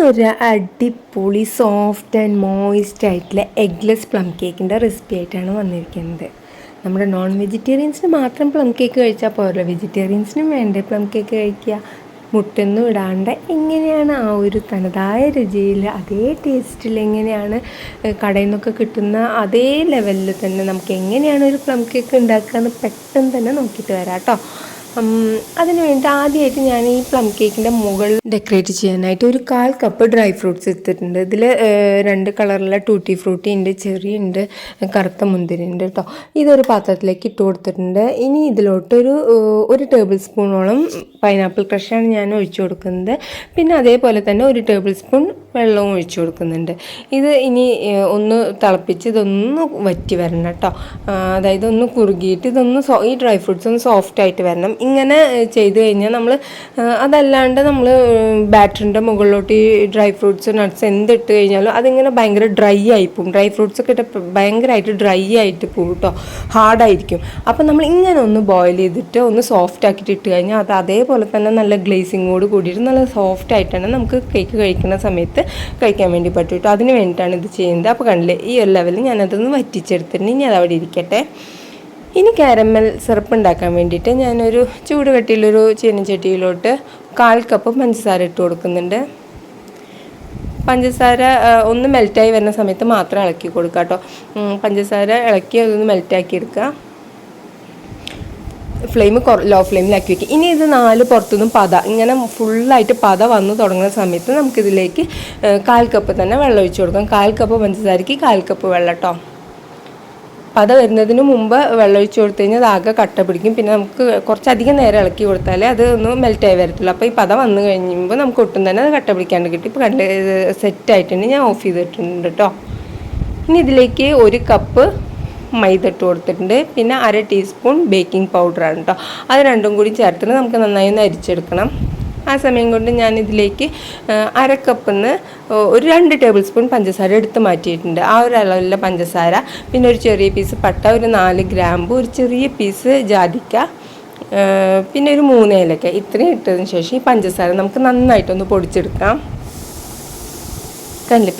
ഇന്നൊരു അടിപൊളി soft and moist ആയിട്ടുള്ള എഗ്ലെസ് പ്ലം കേക്കിന്റെ റെസിപ്പി ആയിട്ടാണ് വന്നിരിക്കുന്നത്. നമ്മുടെ നോൺ വെജിറ്റേറിയൻസിന് മാത്രം പ്ലം കേക്ക് കഴിച്ചാൽ പോരല്ലോ. വെജിറ്റേറിയൻസിനും വേണ്ടേ പ്ലം കേക്ക് കഴിക്കുക. മുട്ടൊന്നും ഇടാണ്ട് എങ്ങനെയാണ് ആ ഒരു തനതായ രുചിയിൽ അതേ ടേസ്റ്റിൽ എങ്ങനെയാണ് കടയിൽ നിന്നൊക്കെ കിട്ടുന്ന അതേ ലെവലിൽ തന്നെ നമുക്ക് എങ്ങനെയാണ് ഒരു പ്ലം കേക്ക് ഉണ്ടാക്കുക എന്ന് പെട്ടെന്ന് തന്നെ നോക്കിയിട്ട് വരാം കേട്ടോ. അതിന് വേണ്ടി ആദ്യമായിട്ട് ഞാൻ ഈ പ്ലം കേക്കിന്റെ മുകളിൽ ഡെക്കറേറ്റ് ചെയ്യാനായിട്ട് ഒരു കാൽ കപ്പ് ഡ്രൈ ഫ്രൂട്ട്സ് എടുത്തിട്ടുണ്ട്. ഇതിൽ രണ്ട് കളറിലുള്ള ടൂട്ടി ഫ്രൂട്ടി ഉണ്ട് ചെറിയ ഉണ്ട് കറുത്ത മുന്തിരി ഉണ്ട് കേട്ടോ ഇതൊരു പാത്രത്തിലേക്ക് ഇട്ട് കൊടുത്തിട്ടുണ്ട്. ഇനി ഇതിലോട്ടൊരു ഒരു ടേബിൾ സ്പൂണോളം പൈനാപ്പിൾ ക്രഷാണ് ഞാൻ ഒഴിച്ചു കൊടുക്കുന്നത്. പിന്നെ അതേപോലെ തന്നെ ഒരു ടേബിൾ സ്പൂൺ വെള്ളവും ഒഴിച്ചു കൊടുക്കുന്നുണ്ട്. ഇത് ഇനി ഒന്ന് തിളപ്പിച്ച് ഇതൊന്ന് വറ്റി വരണം കേട്ടോ അതായത് ഒന്ന് കുറുകിയിട്ട് ഇതൊന്ന് ഈ ഡ്രൈ ഫ്രൂട്ട്സ് ഒന്ന് സോഫ്റ്റ് ആയിട്ട് വരണം. ഇങ്ങനെ ചെയ്തു കഴിഞ്ഞാൽ നമ്മൾ അതല്ലാണ്ട് നമ്മൾ ബാറ്ററിന്റെ മുകളിലോട്ട് ഈ ഡ്രൈ ഫ്രൂട്ട്സ് നട്ട്സ് എന്തിട്ട് കഴിഞ്ഞാലും അതിങ്ങനെ ഭയങ്കര ഡ്രൈ ആയി പോകും ഡ്രൈ ഫ്രൂട്ട്സ് ഒക്കെ ഇട്ട് ഭയങ്കരമായിട്ട് ഡ്രൈ ആയിട്ട് പോകും കേട്ടോ ഹാർഡായിരിക്കും അപ്പം നമ്മൾ ഇങ്ങനെ ഒന്ന് ബോയിൽ ചെയ്തിട്ട് ഒന്ന് സോഫ്റ്റ് ആക്കിയിട്ട് ഇട്ട് കഴിഞ്ഞാൽ അത് അതേപോലെ തന്നെ നല്ല ഗ്ലേസിങ്ങോട് കൂടിയിട്ട് നല്ല സോഫ്റ്റ് ആയിട്ടാണ് നമുക്ക് കേക്ക് കഴിക്കുന്ന സമയത്ത് കഴിക്കാൻ വേണ്ടി പറ്റും കേട്ടോ അതിന് വേണ്ടിയിട്ടാണ് ഇത് ചെയ്യുന്നത്. അപ്പോൾ കണ്ടില്ലേ ഈ ഒരു ലെവലിൽ ഞാനതൊന്ന് വറ്റിച്ചെടുത്തിട്ടുണ്ട്. ഇനി അതവിടെ ഇരിക്കട്ടെ. ഇനി കാരമൽ സിറപ്പ് ഉണ്ടാക്കാൻ വേണ്ടിയിട്ട് ഞാനൊരു ചൂട് കട്ടിയിലൊരു ചീനച്ചട്ടിയിലോട്ട് കാൽ കപ്പ് പഞ്ചസാര ഇട്ട് കൊടുക്കുന്നുണ്ട്. പഞ്ചസാര ഒന്ന് മെൽറ്റായി വരുന്ന സമയത്ത് മാത്രം ഇളക്കി കൊടുക്കുക കേട്ടോ. പഞ്ചസാര ഇളക്കി അതൊന്ന് മെൽറ്റാക്കി എടുക്കുക. ഫ്ലെയിം ലോ ഫ്ലെയിമിലാക്കി വെക്കുക. ഇനി ഇത് നാല് പുറത്തുനിന്നും പത ഇങ്ങനെ ഫുള്ളായിട്ട് പത വന്ന് തുടങ്ങുന്ന സമയത്ത് നമുക്കിതിലേക്ക് കാൽ കപ്പ് തന്നെ വെള്ളം ഒഴിച്ചു കൊടുക്കാം. കാൽ കപ്പ് പഞ്ചസാരയ്ക്ക് കാൽ കപ്പ് വെള്ളം കേട്ടോ. പത വരുന്നതിന് മുമ്പ് വെള്ളമൊഴിച്ച് കൊടുത്തു കഴിഞ്ഞാൽ അത് ആകെ കട്ട പിടിക്കും. പിന്നെ നമുക്ക് കുറച്ചധികം നേരം ഇളക്കി കൊടുത്താലേ അത് ഒന്ന് മെൽറ്റായി വരത്തുള്ളൂ. അപ്പോൾ ഈ പത വന്നു കഴിയുമ്പോൾ നമുക്ക് ഒട്ടും തന്നെ അത് കട്ട പിടിക്കാണ്ട് കിട്ടി. ഇപ്പോൾ കണ്ട് സെറ്റായിട്ടുണ്ട് ഞാൻ ഓഫ് ചെയ്തിട്ടുണ്ട് കേട്ടോ. ഇനി ഇതിലേക്ക് ഒരു കപ്പ് മൈദ ഇട്ട് കൊടുത്തിട്ടുണ്ട്. പിന്നെ അര ടീസ്പൂൺ ബേക്കിംഗ് പൗഡറാണ് കേട്ടോ. അത് രണ്ടും കൂടി ചേർത്തിട്ട് നമുക്ക് നന്നായി ഒന്ന് അരിച്ചെടുക്കണം. ആ സമയം കൊണ്ട് ഞാൻ ഇതിലേക്ക് അര കപ്പിന്ന് ഒരു രണ്ട് ടേബിൾ സ്പൂൺ പഞ്ചസാര എടുത്ത് മാറ്റിയിട്ടുണ്ട്. ആ ഒരു അളവിലുള്ള പഞ്ചസാര പിന്നെ ഒരു ചെറിയ പീസ് പട്ട ഒരു നാല് ഗ്രാമ്പു ഒരു ചെറിയ പീസ് ജാതിക്ക പിന്നെ ഒരു മൂന്ന് ഏലക്ക. ഇത്രയും ഇട്ടതിന് ശേഷം ഈ പഞ്ചസാര നമുക്ക് നന്നായിട്ടൊന്ന് പൊടിച്ചെടുക്കാം. നന്ന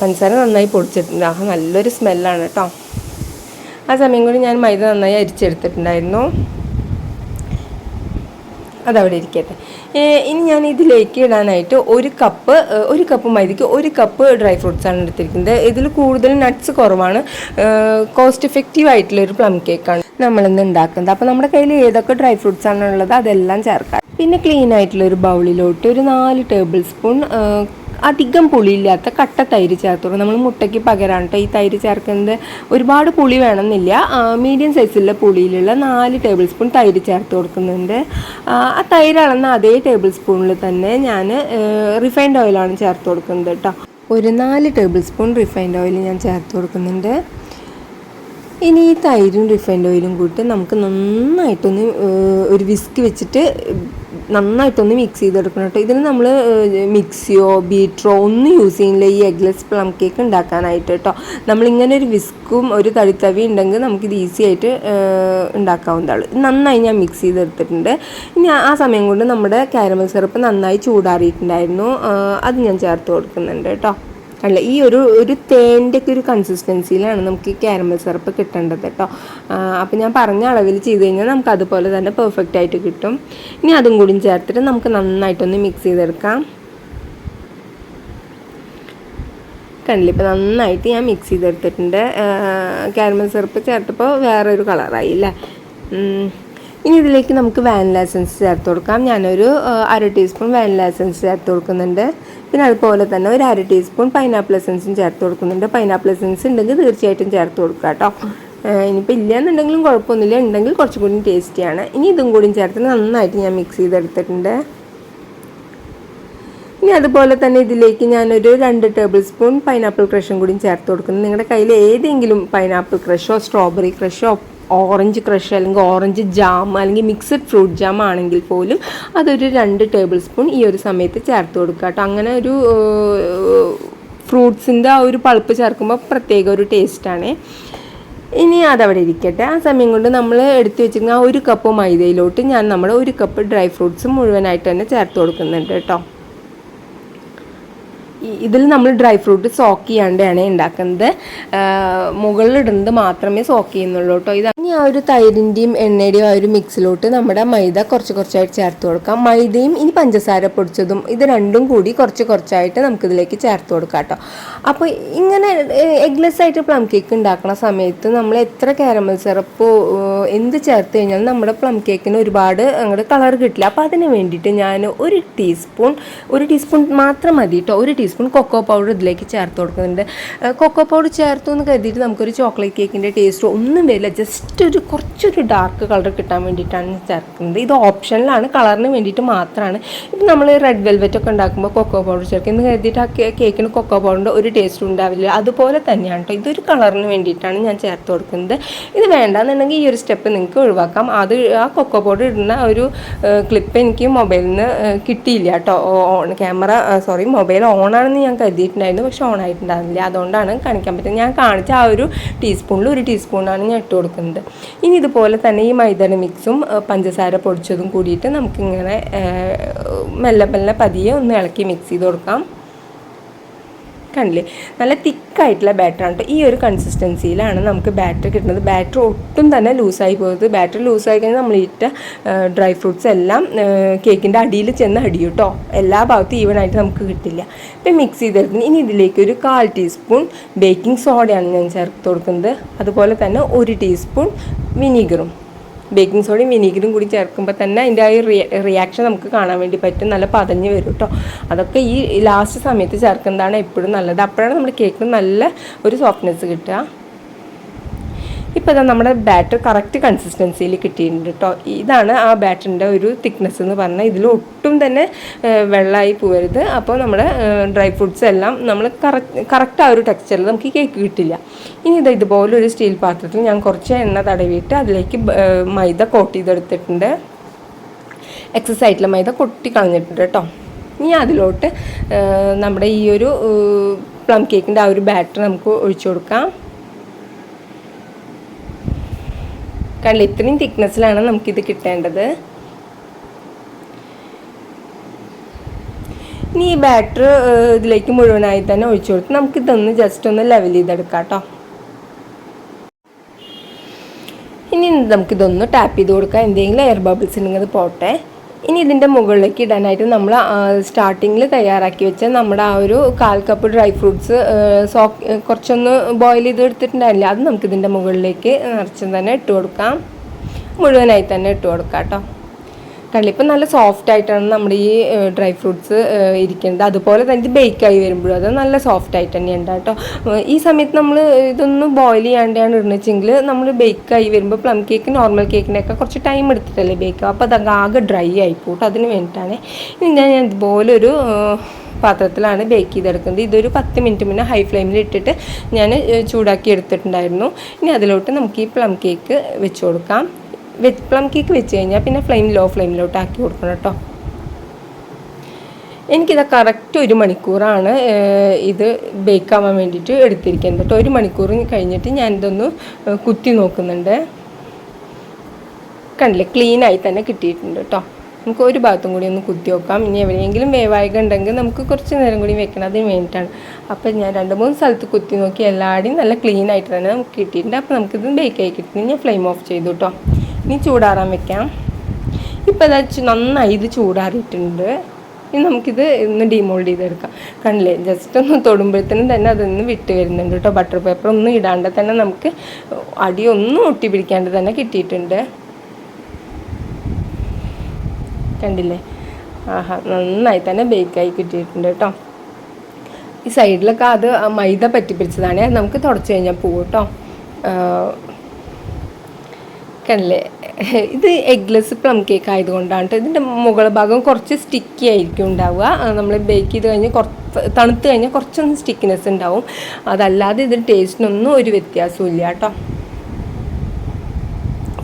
പഞ്ചസാര നന്നായി പൊടിച്ചിട്ടുണ്ട്. ആ നല്ലൊരു സ്മെല്ലാണ് കേട്ടോ ആ സമയം കൂടി ഞാൻ മൈദ നന്നായി അരിച്ചെടുത്തിട്ടുണ്ടായിരുന്നു. അതവിടെ ഇരിക്കട്ടെ. ഇനി ഞാൻ ഇതിലേക്ക് ഇടാനായിട്ട് ഒരു കപ്പ് ഒരു കപ്പ് മൈദയ്ക്ക് ഒരു കപ്പ് ഡ്രൈ ഫ്രൂട്ട്സ് ആണ് എടുത്തിരിക്കുന്നത്. ഇതിൽ കൂടുതൽ നട്ട്സ് കുറവാണ്. കോസ്റ്റ് എഫക്റ്റീവ് ആയിട്ടുള്ള ഒരു പ്ലം കേക്കാണ് നമ്മളിന്ന് ഉണ്ടാക്കുന്നത്. അപ്പോൾ നമ്മുടെ കയ്യിൽ ഏതൊക്കെ ഡ്രൈ ഫ്രൂട്ട്സ് ആണുള്ളത് അതെല്ലാം ചേർക്കാം. പിന്നെ ക്ലീൻ ആയിട്ടുള്ള ഒരു ബൗളിലോട്ട് ഒരു നാല് ടേബിൾ സ്പൂൺ അധികം പുളിയില്ലാത്ത കട്ട തൈര് ചേർത്തോളൂ നമ്മൾ മുട്ടയ്ക്ക് പകരാണ് കേട്ടോ ഈ തൈര് ചേർക്കുന്നത്. ഒരുപാട് പുളി വേണമെന്നില്ല. മീഡിയം സൈസിലുള്ള പുളിയിലുള്ള നാല് ടേബിൾ സ്പൂൺ തൈര് ചേർത്ത് കൊടുക്കുന്നുണ്ട്. ആ തൈര് അളന്ന അതേ ടേബിൾ സ്പൂണിൽ തന്നെ ഞാൻ റിഫൈൻഡ് ഓയിലാണ് ചേർത്ത് കൊടുക്കുന്നത് കേട്ടോ ഒരു നാല് ടേബിൾ സ്പൂൺ റിഫൈൻഡ് ഓയിൽ ഞാൻ ചേർത്ത് കൊടുക്കുന്നുണ്ട്. ഇനി ഈ തൈരും റിഫൈൻഡ് ഓയിലും കൂട്ടി നമുക്ക് നന്നായിട്ടൊന്ന് ഒരു വിസ്ക് വെച്ചിട്ട് നന്നായിട്ടൊന്ന് മിക്സ് ചെയ്തെടുക്കണം കേട്ടോ ഇതിന് നമ്മൾ മിക്സിയോ ബീറ്ററോ ഒന്നും യൂസ് ചെയ്യുന്നില്ല ഈ എഗ്ലെസ് പ്ലം കേക്ക് ഉണ്ടാക്കാനായിട്ട് കേട്ടോ നമ്മളിങ്ങനെ ഒരു വിസ്കും ഒരു തടിത്തവി ഉണ്ടെങ്കിൽ നമുക്കിത് ഈസി ആയിട്ട് ഉണ്ടാക്കാവുന്നതാണ്. നന്നായി ഞാൻ മിക്സ് ചെയ്തെടുത്തിട്ടുണ്ട്. ഇനി ആ- സമയം കൊണ്ട് നമ്മുടെ കാരമൽ സിറപ്പ് നന്നായി ചൂടാറിയിട്ടുണ്ടായിരുന്നു. അത് ഞാൻ ചേർത്ത് കൊടുക്കുന്നുണ്ട് കേട്ടോ അല്ല ഈ ഒരു ഒരു തേന്റെ ഒക്കെ ഒരു കൺസിസ്റ്റൻസിയിലാണ് നമുക്ക് ഈ ക്യാരമൽ സിറപ്പ് കിട്ടേണ്ടത് കേട്ടോ. അപ്പോൾ ഞാൻ പറഞ്ഞ അളവിൽ ചെയ്ത് കഴിഞ്ഞാൽ നമുക്ക് അതുപോലെ തന്നെ പെർഫെക്റ്റ് ആയിട്ട് കിട്ടും. ഇനി അതും കൂടി ചേർത്തിട്ട് നമുക്ക് നന്നായിട്ടൊന്ന് മിക്സ് ചെയ്തെടുക്കാം. കണ്ടില്ല? ഇപ്പോൾ നന്നായിട്ട് ഞാൻ മിക്സ് ചെയ്തെടുത്തിട്ടുണ്ട്. കാരമൽ സിറപ്പ് ചേർത്തപ്പോൾ വേറൊരു കളറായി അല്ലേ. ഇനി ഇതിലേക്ക് നമുക്ക് വാനില എസൻസ് ചേർത്ത് കൊടുക്കാം. ഞാനൊരു അര ടീസ്പൂൺ വാനില എസൻസ് ചേർത്ത് കൊടുക്കുന്നുണ്ട്. പിന്നെ അതുപോലെ തന്നെ ഒരു അര ടീസ്പൂൺ പൈനാപ്പിൾ എസൻസും ചേർത്ത് കൊടുക്കുന്നുണ്ട്. പൈനാപ്പിൾ എസൻസ് ഉണ്ടെങ്കിൽ തീർച്ചയായിട്ടും ചേർത്ത് കൊടുക്കുക കേട്ടോ. ഇനിയിപ്പോൾ ഇല്ലയെന്നുണ്ടെങ്കിലും കുഴപ്പമൊന്നുമില്ല. ഉണ്ടെങ്കിൽ കുറച്ചും കൂടി ടേസ്റ്റിയാണ് ഇനി ഇതും കൂടി ചേർത്ത് നന്നായിട്ട് ഞാൻ മിക്സ് ചെയ്തെടുത്തിട്ടുണ്ട്. ഇനി അതുപോലെ തന്നെ ഇതിലേക്ക് ഞാനൊരു രണ്ട് ടേബിൾ സ്പൂൺ പൈനാപ്പിൾ ക്രഷും കൂടി ചേർത്ത് കൊടുക്കുന്നു. നിങ്ങളുടെ കയ്യിൽ ഏതെങ്കിലും പൈനാപ്പിൾ ക്രഷോ സ്ട്രോബെറി ക്രഷോ ഓറഞ്ച് ക്രഷ് അല്ലെങ്കിൽ ഓറഞ്ച് ജാം അല്ലെങ്കിൽ മിക്സഡ് ഫ്രൂട്ട് ജാം ആണെങ്കിൽ പോലും അതൊരു രണ്ട് ടേബിൾ സ്പൂൺ ഈ ഒരു സമയത്ത് ചേർത്ത് കൊടുക്കുക കേട്ടോ. അങ്ങനെ ഒരു ഫ്രൂട്ട്സിന്റെ ആ ഒരു പൾപ്പ് ചേർക്കുമ്പോൾ പ്രത്യേക ഒരു ടേസ്റ്റാണ് ഇനി അതവിടെ ഇരിക്കട്ടെ. ആ സമയം കൊണ്ട് നമ്മൾ എടുത്തു വെച്ചിരുന്ന ആ ഒരു കപ്പ് മൈദയിലോട്ട് ഞാൻ നമ്മുടെ ഒരു കപ്പ് ഡ്രൈ ഫ്രൂട്ട്സ് മുഴുവനായിട്ട് തന്നെ ചേർത്ത് കൊടുക്കുന്നുണ്ട് കേട്ടോ. ഇതിൽ നമ്മൾ ഡ്രൈ ഫ്രൂട്ട് സോക്ക് ചെയ്യാണ്ടാണ് ഉണ്ടാക്കുന്നത്. മുകളിലിടുന്നത് മാത്രമേ സോക്ക് ചെയ്യുന്നുള്ളൂ കേട്ടോ. ഇത് ഇനി ആ ഒരു തൈരിന്റെയും എണ്ണയുടെയും ആ ഒരു മിക്സിലോട്ട് നമ്മുടെ മൈദ കുറച്ച് കുറച്ചായിട്ട് ചേർത്ത് കൊടുക്കാം. മൈദയും ഇനി പഞ്ചസാര പൊടിച്ചതും ഇത് രണ്ടും കൂടി കുറച്ച് കുറച്ചായിട്ട് നമുക്കിതിലേക്ക് ചേർത്ത് കൊടുക്കാം കേട്ടോ. അപ്പോൾ ഇങ്ങനെ എഗ്ലെസ് ആയിട്ട് പ്ലം കേക്ക് ഉണ്ടാക്കുന്ന സമയത്ത് നമ്മൾ എത്ര കാരമൽ സിറപ്പ് എന്ത് ചേർത്ത് കഴിഞ്ഞാലും നമ്മുടെ പ്ലം കേക്കിന് ഒരുപാട് അങ്ങോട്ട് കളർ കിട്ടില്ല. അപ്പോൾ അതിന് വേണ്ടിയിട്ട് ഞാൻ ഒരു ടീസ്പൂൺ ഒരു ടീസ്പൂൺ മാത്രം മതി കേട്ടോ. ഒരു ടീസ്പൂൺ കൊക്കോ പൗഡർ ഇതിലേക്ക് ചേർത്ത് കൊടുക്കുന്നുണ്ട്. കൊക്കോ പൗഡർ ചേർത്തു എന്ന് കരുതിയിട്ട് നമുക്കൊരു ചോക്ലേറ്റ് കേക്കിന്റെ ടേസ്റ്റ് ഒന്നും വരില്ല. ജസ്റ്റ് ഒരു കുറച്ചൊരു ഡാർക്ക് കളർ കിട്ടാൻ വേണ്ടിയിട്ടാണ് ചേർക്കുന്നത്. ഇത് ഓപ്ഷനിലാണ് കളറിന് വേണ്ടിയിട്ട് മാത്രമാണ്. ഇപ്പം നമ്മൾ റെഡ് വെൽവെറ്റ് ഒക്കെ ഉണ്ടാക്കുമ്പോൾ കൊക്കോ പൗഡർ ചേർക്കും. എന്ന് കരുതിയിട്ട് ആ കേക്കിന് കൊക്കോ പൗഡറിന്റെ ഒരു ടേസ്റ്റ് ഉണ്ടാവില്ല. അതുപോലെ തന്നെയാണ് കേട്ടോ ഇതൊരു കളറിന് വേണ്ടിയിട്ടാണ് ഞാൻ ചേർത്ത് കൊടുക്കുന്നത്. ഇത് വേണ്ടാന്നുണ്ടെങ്കിൽ ഈ ഒരു സ്റ്റെപ്പ് നിങ്ങൾക്ക് ഒഴിവാക്കാം. അത് ആ കൊക്കോ പൗഡർ ഇടുന്ന ഒരു ക്ലിപ്പ് എനിക്ക് മൊബൈലിൽ നിന്ന് കിട്ടിയില്ല കേട്ടോ on camera sorry mobile on ആണെന്ന് ഞാൻ കരുതിയിട്ടുണ്ടായിരുന്നു പക്ഷെ ഓൺ അതുകൊണ്ടാണ് കാണിക്കാൻ പറ്റുന്നത്. ഞാൻ കാണിച്ച ആ ഒരു ടീസ്പൂണിൽ ഒരു ടീസ്പൂണാണ് ഞാൻ ഇട്ട് കൊടുക്കുന്നത്. ഇനി ഇതുപോലെ തന്നെ ഈ മൈദയുടെ മിക്സും പഞ്ചസാര പൊടിച്ചതും കൂടിയിട്ട് നമുക്കിങ്ങനെ മെല്ലെ മെല്ലെ പതിയെ ഒന്ന് ഇളക്കി മിക്സ് ചെയ്ത് കൊടുക്കാം. കണ്ടില്ലേ? നല്ല തിക്കായിട്ടുള്ള ബാറ്ററാണ് കേട്ടോ ഈ ഒരു കൺസിസ്റ്റൻസിയിലാണ് നമുക്ക് ബാറ്റർ കിട്ടുന്നത്. ബാറ്റർ ഒട്ടും തന്നെ ലൂസായി പോകുന്നത് ബാറ്റർ ലൂസായി കഴിഞ്ഞാൽ നമ്മൾ ഇട്ട ഡ്രൈ ഫ്രൂട്ട്സ് എല്ലാം കേക്കിന്റെ അടിയിൽ ചെന്ന് അടിയും കേട്ടോ എല്ലാ ഭാഗത്തും ഈവൻ ആയിട്ട് നമുക്ക് കിട്ടില്ല. ഇപ്പം മിക്സ് ചെയ്തെടുക്കുന്നത് ഇനി ഇതിലേക്ക് ഒരു കാൽ ടീസ്പൂൺ ബേക്കിംഗ് സോഡയാണ് ഞാൻ ചേർത്ത് കൊടുക്കുന്നത്. അതുപോലെ തന്നെ ഒരു ടീസ്പൂൺ വിനീഗറും ബേക്കിംഗ് സോഡയും വിനീഗറും കൂടി ചേർക്കുമ്പോൾ തന്നെ അതിന്റെ ആ ഒരു റിയാക്ഷൻ നമുക്ക് കാണാൻ വേണ്ടി പറ്റും. നല്ല പതഞ്ഞ് വരും കേട്ടോ അതൊക്കെ ഈ ലാസ്റ്റ് സമയത്ത് ചേർക്കുന്നതാണ് എപ്പോഴും നല്ലത്. അപ്പോഴാണ് നമ്മൾ കേക്കിന് നല്ല ഒരു സോഫ്റ്റ്നെസ് കിട്ടുക. ഇപ്പോൾ ഇതാ നമ്മുടെ ബാറ്റർ കറക്റ്റ് കൺസിസ്റ്റൻസിയിൽ കിട്ടിയിട്ടുണ്ട് കേട്ടോ ഇതാണ് ആ ബാറ്ററിന്റെ ഒരു തിക്നെസ് എന്ന് പറഞ്ഞാൽ ഇതിൽ ഒട്ടും തന്നെ വെള്ളമായി പോകരുത് അപ്പോൾ നമ്മുടെ ഡ്രൈ ഫ്രൂട്ട്സ് എല്ലാം നമ്മൾ കറക്റ്റ് കറക്റ്റ് ആ ഒരു ടെക്സ്ചറിൽ നമുക്ക് കേക്ക് കിട്ടില്ല. ഇനി ഇത് ഇതുപോലെ ഒരു സ്റ്റീൽ പാത്രത്തിൽ ഞാൻ കുറച്ച് എണ്ണ തടവിയിട്ട് അതിലേക്ക് മൈദ കോട്ട് ചെയ്തെടുത്തിട്ടുണ്ട്. എക്സസ് ആയിട്ടുള്ള മൈദ കൊട്ടി കളഞ്ഞിട്ടുണ്ട് കേട്ടോ ഇനി അതിലോട്ട് നമ്മുടെ ഈ ഒരു പ്ലം കേക്കിന്റെ ആ ഒരു ബാറ്റർ നമുക്ക് ഒഴിച്ചു കൊടുക്കാം. കണ്ടില്ല ഇത്രയും തിക്നെസ്സിലാണ് നമുക്കിത് കിട്ടേണ്ടത്. ഇനി ഈ ബാറ്റർ ഇതിലേക്ക് മുഴുവനായി തന്നെ ഒഴിച്ചു കൊടുത്ത് നമുക്കിതൊന്ന് ജസ്റ്റ് ഒന്ന് ലെവൽ ചെയ്തെടുക്കാം കേട്ടോ. ഇനി നമുക്കിതൊന്ന് ടാപ്പ് ചെയ്ത് കൊടുക്കാം. എന്തെങ്കിലും എയർ ബബിൾസ് ഉണ്ടെങ്കിൽ അത് പോട്ടെ. ഇനി ഇതിന്റെ മുകളിലേക്ക് ഇടാനായിട്ട് നമ്മൾ സ്റ്റാർട്ടിങ്ങിൽ തയ്യാറാക്കി വെച്ച നമ്മുടെ ആ ഒരു കാൽ കപ്പ് ഡ്രൈ ഫ്രൂട്ട്സ് സോ കുറച്ചൊന്ന് ബോയിൽ ചെയ്ത് എടുത്തിട്ടുണ്ടായില്ല അത് നമുക്ക് ഇതിന്റെ മുകളിലേക്ക് നിറച്ചും തന്നെ ഇട്ട് കൊടുക്കാം. മുഴുവനായി തന്നെ ഇട്ട് കൊടുക്കാം കേട്ടോ. കള്ളിപ്പം നല്ല സോഫ്റ്റ് ആയിട്ടാണ് നമ്മുടെ ഈ ഡ്രൈ ഫ്രൂട്ട്സ് ഇരിക്കുന്നത്. അതുപോലെ തന്നെ ഇത് ബേക്കായി വരുമ്പോഴും അത് നല്ല സോഫ്റ്റ് ആയിട്ട് തന്നെ ഉണ്ട് കേട്ടോ ഈ സമയത്ത് നമ്മൾ ഇതൊന്ന് ബോയിൽ ചെയ്യാണ്ടാണ് ഇടുന്നതെങ്കിൽ നമ്മൾ ബേക്കായി വരുമ്പോൾ പ്ലം കേക്ക് നോർമൽ കേക്കിനൊക്കെ കുറച്ച് ടൈം എടുത്തിട്ടല്ലേ ബേക്ക് അപ്പോൾ അത് ആകെ ഡ്രൈ ആയി പോട്ട് അതിന് വേണ്ടിയിട്ടാണ്. ഇനി ഞാൻ ഞാൻ ഇതുപോലെ ഒരു ഏഹ്, പാത്രത്തിലാണ് ബേക്ക് ചെയ്തെടുക്കുന്നത്. ഇതൊരു പത്ത് മിനിറ്റ് മുന്നേ ഹൈ ഫ്ലെയിമിൽ ഇട്ടിട്ട് ഞാൻ ചൂടാക്കി എടുത്തിട്ടുണ്ടായിരുന്നു. ഇനി അതിലോട്ട് നമുക്ക് ഈ പ്ലം കേക്ക് വെച്ച് കൊടുക്കാം. പ്ലം കേക്ക് വെച്ച് കഴിഞ്ഞാൽ പിന്നെ ഫ്ലെയിം ലോ ഫ്ലെയിമിലോട്ട് ആക്കി കൊടുക്കണം കേട്ടോ. എനിക്കിത് കറക്റ്റ് ഒരു മണിക്കൂറാണ് ഇത് ബേക്ക് ആവാൻ വേണ്ടിയിട്ട് എടുത്തിരിക്കുന്നത് കേട്ടോ. ഒരു മണിക്കൂർ കഴിഞ്ഞിട്ട് ഞാനിതൊന്ന് കുത്തി നോക്കുന്നുണ്ട്. കണ്ടില്ലേ ക്ലീനായി തന്നെ കിട്ടിയിട്ടുണ്ട് കേട്ടോ. നമുക്ക് ഒരു ഭാഗത്തും കൂടി ഒന്ന് കുത്തി നോക്കാം. ഇനി എവിടെയെങ്കിലും വേവായക ഉണ്ടെങ്കിൽ നമുക്ക് കുറച്ച് നേരം കൂടി വെക്കണം അതിന് വേണ്ടിയിട്ടാണ്. അപ്പോൾ ഞാൻ രണ്ട് മൂന്ന് സ്ഥലത്ത് കുത്തി നോക്കി എല്ലാവരുടെയും നല്ല ക്ലീൻ ആയിട്ട് തന്നെ നമുക്ക് കിട്ടിയിട്ടുണ്ട്. അപ്പോൾ നമുക്കിത് ബേക്കായി കിട്ടുന്നത് ഞാൻ ഫ്ലെയിം ഓഫ് ചെയ്തു കേട്ടോ. ഇനി ചൂടാറാൻ വെക്കാം. ഇപ്പോൾ ഇതാ നന്നായി ഇത് ചൂടാറിയിട്ടുണ്ട്. ഇനി നമുക്കിത് ഒന്ന് ഡീമോൾഡ് ചെയ്തെടുക്കാം. കണ്ടില്ലേ? ജസ്റ്റ് ഒന്ന് തൊടുമ്പോഴത്തേനും തന്നെ അതൊന്ന് വിട്ട് വരുന്നുണ്ട് കേട്ടോ. ബട്ടർ പേപ്പർ ഒന്നും ഇടാണ്ട് തന്നെ നമുക്ക് അടിയൊന്നും ഒട്ടി പിടിക്കാണ്ട് തന്നെ കിട്ടിയിട്ടുണ്ട്. കണ്ടില്ലേ? ആഹാ നന്നായി തന്നെ ബേക്കായി കിട്ടിയിട്ടുണ്ട് കേട്ടോ. ഈ സൈഡിലൊക്കെ അത് മൈദ പറ്റിപ്പിടിച്ചതാണ്. നമുക്ക് തുടച്ച് കഴിഞ്ഞാൽ പോകും കേട്ടോ. കണ്ടില്ലേ ഇത് എഗ്ലെസ് പ്ലം കേക്ക് ആയതുകൊണ്ടാണ്. ഇതിന്റെ മുകൾ ഭാഗം കുറച്ച് സ്റ്റിക്കി ആയിരിക്കും ഉണ്ടാവുക. നമ്മൾ ബേക്ക് ചെയ്ത് കഴിഞ്ഞ് കുറച്ച് തണുത്ത് കഴിഞ്ഞാൽ കുറച്ചൊന്ന് സ്റ്റിക്കിനെസ് ഉണ്ടാവും. അതല്ലാതെ ഇതിന്റെ ടേസ്റ്റിനൊന്നും ഒരു വ്യത്യാസവും ഇല്ല കേട്ടോ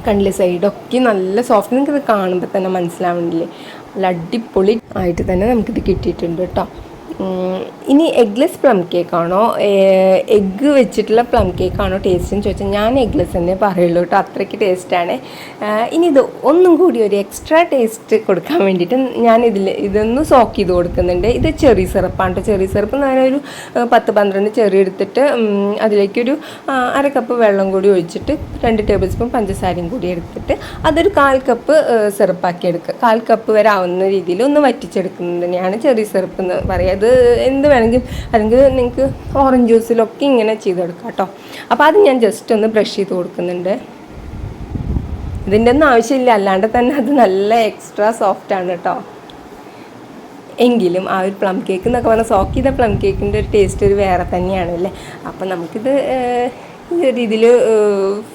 കണ്ടില്ലേ സൈഡൊക്കെ നല്ല സോഫ്റ്റ് നിങ്ങൾക്ക് ഇത് കാണുമ്പോൾ തന്നെ മനസ്സിലാവുന്നില്ലേ? നല്ല അടിപൊളി ആയിട്ട് തന്നെ നമുക്കിത് കിട്ടിയിട്ടുണ്ട് കേട്ടോ ഇനി എഗ്ലെസ് പ്ലം കേക്കാണോ എഗ്ഗ് വെച്ചിട്ടുള്ള പ്ലം കേക്കാണോ ടേസ്റ്റ് എന്ന് ചോദിച്ചാൽ ഞാൻ എഗ്ലെസ് തന്നെ പറയുള്ളൂ കേട്ടോ. അത്രയ്ക്ക് ടേസ്റ്റാണ് ഇനി ഇത് ഒന്നും കൂടി ഒരു എക്സ്ട്രാ ടേസ്റ്റ് കൊടുക്കാൻ വേണ്ടിയിട്ട് ഞാൻ ഇതിൽ ഇതൊന്ന് സോക്ക് ചെയ്ത് കൊടുക്കുന്നുണ്ട്. ഇത് ചെറി സിറപ്പാണ് കേട്ടോ. ചെറി സിറപ്പ് എന്ന് പറഞ്ഞാൽ ഒരു പത്ത് പന്ത്രണ്ട് ചെറി എടുത്തിട്ട് അതിലേക്കൊരു അര കപ്പ് വെള്ളം കൂടി ഒഴിച്ചിട്ട് രണ്ട് ടേബിൾ സ്പൂൺ പഞ്ചസാരയും കൂടി എടുത്തിട്ട് അതൊരു കാൽ കപ്പ് സിറപ്പാക്കി എടുക്കുക കാൽ കപ്പ് വരെ ആവുന്ന രീതിയിൽ ഒന്ന് വറ്റിച്ചെടുക്കുന്നതിനെയാണ് ചെറിയ സിറപ്പ് എന്ന് പറയുക. അത് എന്ത് വേണമെങ്കിലും അല്ലെങ്കിൽ നിങ്ങൾക്ക് ഓറഞ്ച് ജ്യൂസിലൊക്കെ ഇങ്ങനെ ചെയ്തെടുക്കാം കേട്ടോ. അപ്പോൾ അത് ഞാൻ ജസ്റ്റ് ഒന്ന് ബ്രഷ് ചെയ്ത് കൊടുക്കുന്നുണ്ട്. ഇതിന്റെ ഒന്നും ആവശ്യമില്ല അല്ലാണ്ട് തന്നെ അത് നല്ല എക്സ്ട്രാ സോഫ്റ്റ് ആണ് കേട്ടോ. എങ്കിലും ആ ഒരു പ്ലം കേക്ക് എന്നൊക്കെ പറഞ്ഞാൽ സോക്ക് ചെയ്ത പ്ലം കേക്കിന്റെ ഒരു ടേസ്റ്റ് ഒരു വേറെ തന്നെയാണ് അല്ലേ? അപ്പം നമുക്കിത് ഈ ഒരു രീതിയിൽ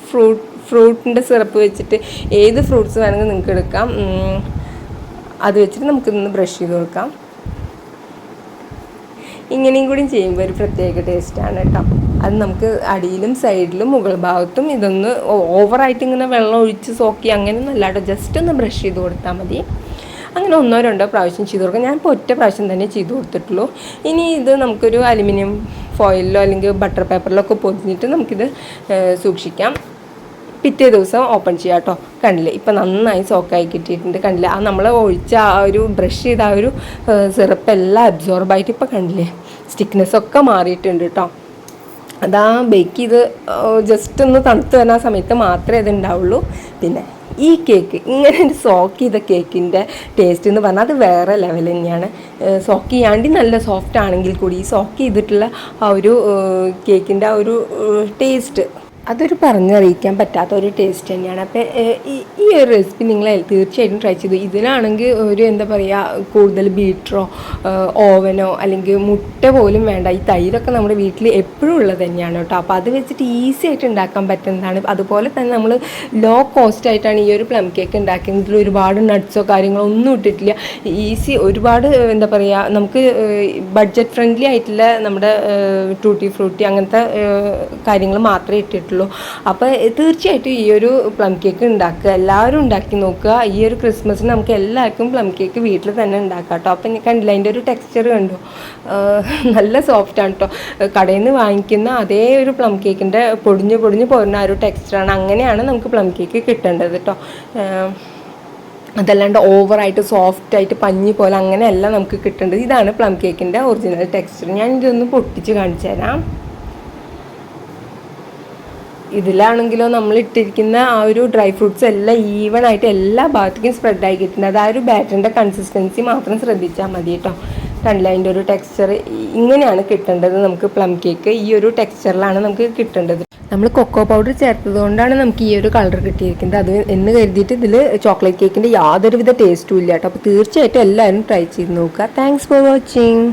ഫ്രൂട്ട് ഫ്രൂട്ടിന്റെ സിറപ്പ് വെച്ചിട്ട് ഏത് ഫ്രൂട്ട്സ് വേണമെങ്കിൽ നിങ്ങൾക്ക് എടുക്കാം. അത് വെച്ചിട്ട് നമുക്കിതൊന്ന് ബ്രഷ് ചെയ്ത് കൊടുക്കാം. ഇങ്ങനെയും കൂടി ചെയ്യുമ്പോൾ ഒരു പ്രത്യേക ടേസ്റ്റാണ് കേട്ടോ അത് നമുക്ക് അടിയിലും സൈഡിലും മുകൾ ഭാഗത്തും ഇതൊന്ന് ഓവറായിട്ട് ഇങ്ങനെ വെള്ളം ഒഴിച്ച് സോക്കി അങ്ങനെയൊന്നും അല്ല കേട്ടോ ജസ്റ്റ് ഒന്ന് ബ്രഷ് ചെയ്ത് കൊടുത്താൽ മതി. അങ്ങനെ ഒന്നോ രണ്ടോ പ്രാവശ്യം ചെയ്ത് കൊടുക്കാം. ഞാനിപ്പോൾ ഒറ്റ പ്രാവശ്യം തന്നെ ചെയ്ത് കൊടുത്തിട്ടുള്ളൂ. ഇനി ഇത് നമുക്കൊരു അലുമിനിയം ഫോയിലിലോ അല്ലെങ്കിൽ ബട്ടർ പേപ്പറിലോ ഒക്കെ പൊതിഞ്ഞിട്ട് നമുക്കിത് സൂക്ഷിക്കാം. പിറ്റേ ദിവസം ഓപ്പൺ ചെയ്യാം കേട്ടോ കണ്ടില്ലേ? ഇപ്പം നന്നായി സോക്കായി കിട്ടിയിട്ടുണ്ട്. കണ്ടില്ലേ? ആ നമ്മൾ ഒഴിച്ച ആ ഒരു ബ്രഷ് ചെയ്ത ആ ഒരു സിറപ്പ് എല്ലാം അബ്സോർബായിട്ട് ഇപ്പം കണ്ടില്ലേ? സ്റ്റിക്നെസ്സൊക്കെ മാറിയിട്ടുണ്ട് കേട്ടോ അതാ ബേക്ക് ചെയ്ത് ജസ്റ്റ് ഒന്ന് തണുത്ത് വരുന്ന സമയത്ത് മാത്രമേ ഇത് ഉണ്ടാവുള്ളൂ. പിന്നെ ഈ കേക്ക് ഇങ്ങനെ സോക്ക് ചെയ്ത കേക്കിന്റെ ടേസ്റ്റ് എന്ന് പറഞ്ഞാൽ അത് വേറെ ലെവൽ തന്നെയാണ്. സോക്ക് ചെയ്യാണ്ടി നല്ല സോഫ്റ്റ് ആണെങ്കിൽ കൂടി സോക്ക് ചെയ്തിട്ടുള്ള ആ ഒരു കേക്കിന്റെ ആ ഒരു ടേസ്റ്റ് അതൊരു പറഞ്ഞറിയിക്കാൻ പറ്റാത്ത ഒരു ടേസ്റ്റ് തന്നെയാണ് അപ്പോൾ ഈ ഒരു റെസിപ്പി നിങ്ങൾ തീർച്ചയായിട്ടും ട്രൈ ചെയ്തു? ഇതിനാണെങ്കിൽ ഒരു എന്താ പറയുക കൂടുതൽ ബീറ്ററോ ഓവനോ അല്ലെങ്കിൽ മുട്ട പോലും വേണ്ട. ഈ തൈരൊക്കെ നമ്മുടെ വീട്ടിൽ എപ്പോഴും ഉള്ളത് തന്നെയാണ് കേട്ടോ. അപ്പോൾ അത് വെച്ചിട്ട് ഈസി ആയിട്ട് ഉണ്ടാക്കാൻ പറ്റുന്നതാണ്. അതുപോലെ തന്നെ നമ്മൾ ലോ കോസ്റ്റ് ആയിട്ടാണ് ഈ ഒരു പ്ലം കേക്ക് ഉണ്ടാക്കിയത് ഇതിൽ ഒരുപാട് നട്ട്സോ കാര്യങ്ങളോ ഒന്നും ഇട്ടിട്ടില്ല. ഈസി ഒരുപാട് എന്താ പറയുക നമുക്ക് ബഡ്ജറ്റ് ഫ്രണ്ട്ലി ആയിട്ടുള്ള നമ്മുടെ ടൂട്ടി ഫ്രൂട്ടി അങ്ങനത്തെ കാര്യങ്ങൾ മാത്രമേ ഇട്ടിട്ടുള്ളൂ. അപ്പോൾ തീർച്ചയായിട്ടും ഈ ഒരു പ്ലം കേക്ക് ഉണ്ടാക്കുക എല്ലാവരും ഉണ്ടാക്കി നോക്കുക. ഈ ഒരു ക്രിസ്മസിന് നമുക്ക് എല്ലാവർക്കും പ്ലം കേക്ക് വീട്ടിൽ തന്നെ ഉണ്ടാക്കാം കേട്ടോ അപ്പം ഞാൻ കണ്ടില്ല അതിന്റെ ഒരു ടെക്സ്ചർ കണ്ടു. നല്ല സോഫ്റ്റ് ആണ് കേട്ടോ കടയിൽ നിന്ന് വാങ്ങിക്കുന്ന അതേ ഒരു പ്ലം കേക്കിന്റെ പൊടിഞ്ഞ് പൊടിഞ്ഞ് പോരുന്ന ആ ഒരു ടെക്സ്ചറാണ് അങ്ങനെയാണ് നമുക്ക് പ്ലം കേക്ക് കിട്ടേണ്ടത് കേട്ടോ അതല്ലാണ്ട് ഓവറായിട്ട് സോഫ്റ്റായിട്ട് പഞ്ഞി പോലെ അങ്ങനെയല്ല നമുക്ക് കിട്ടേണ്ടത്. ഇതാണ് പ്ലം കേക്കിന്റെ ഒറിജിനൽ ടെക്സ്ചർ ഞാൻ ഇതൊന്ന് പൊട്ടിച്ച് കാണിച്ചു തരാം. ഇതിലാണെങ്കിലോ നമ്മൾ ഇട്ടിരിക്കുന്ന ആ ഒരു ഡ്രൈ ഫ്രൂട്ട്സ് എല്ലാം ഈവൺ ആയിട്ട് എല്ലാ ഭാഗത്തേക്കും സ്പ്രെഡ് ആയി കിട്ടുന്നത്. ആ ഒരു ബാറ്ററിന്റെ കൺസിസ്റ്റൻസി മാത്രം ശ്രദ്ധിച്ചാൽ മതി കേട്ടോ. കണ്ടില്ല? അതിന്റെ ഒരു ടെക്സ്ചർ ഇങ്ങനെയാണ് കിട്ടേണ്ടത് നമുക്ക് പ്ലം കേക്ക് ഈ ഒരു ടെക്സ്ചറിലാണ് നമുക്ക് കിട്ടേണ്ടത്. നമ്മൾ കൊക്കോ പൗഡർ ചേർത്തത് കൊണ്ടാണ് നമുക്ക് ഈ ഒരു കളർ കിട്ടിയിരിക്കുന്നത്. അത് എന്ന് കരുതിയിട്ട് ഇതിൽ ചോക്ലേറ്റ് കേക്കിന്റെ യാതൊരുവിധ ടേസ്റ്റും ഇല്ല കേട്ടോ. അപ്പോൾ തീർച്ചയായിട്ടും എല്ലാവരും ട്രൈ ചെയ്ത് നോക്കുക. Thanks for watching